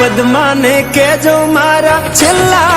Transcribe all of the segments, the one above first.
પદ્માને કેજો મારા છેલ્લા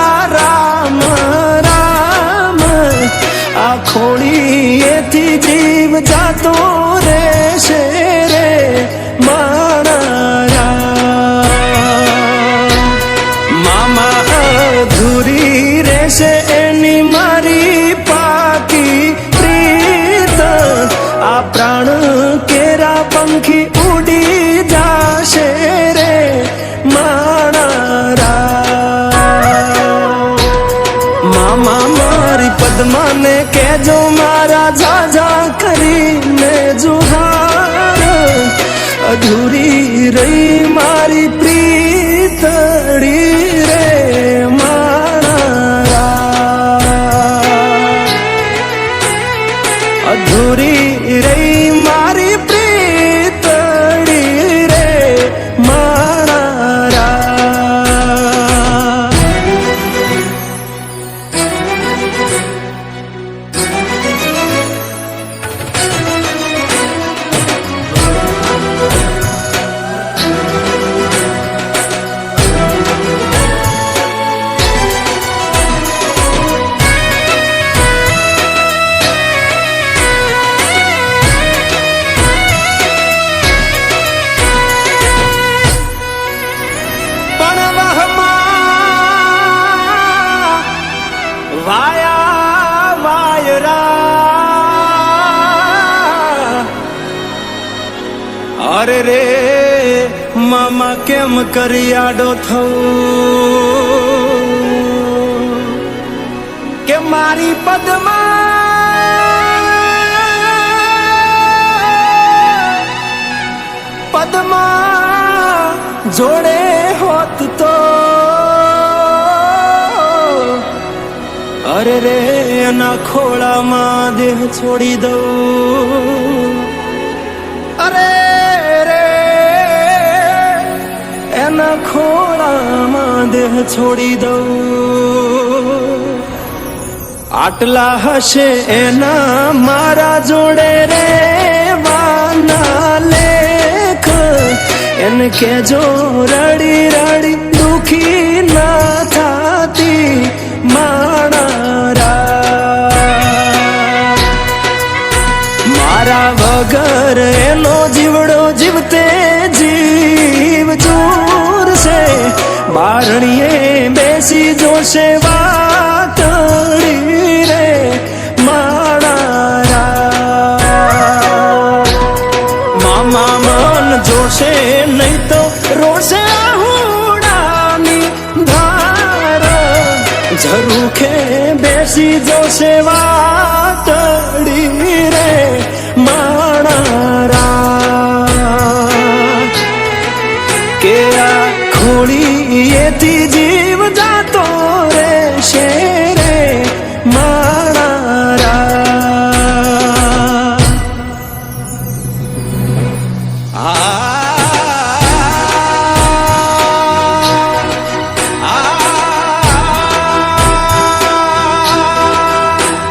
મામા મારી પદ્માને કેજો મારા જાજા કરીને જુહાર. અધૂરી રહી મારી પ્રીતડી અધૂરી વાયા, વાયરા. અરે રે, મામા કેમ કરી આડો થવું કે મારી પદમાં પદમાં જોડે હોત તો અરે રે, એના ખોળામાં દેહ છોડી દઉં. અરે રે, એના ખોળામાં દેહ છોડી દઉં. આટલા હશે એના મારા જોડે રે, વાના લેખ. એને કેજો રડી રડી દુખી ના થાતી. માણા મારા વગર એનો જીવડો જીવતે જીવ ચૂરશે બારણીએ બેસી જોશે રૂખે બેસી જોશે વાતડી રે માણારા. કે આ ખોળી એથી જીવ જાતો રે. શેરે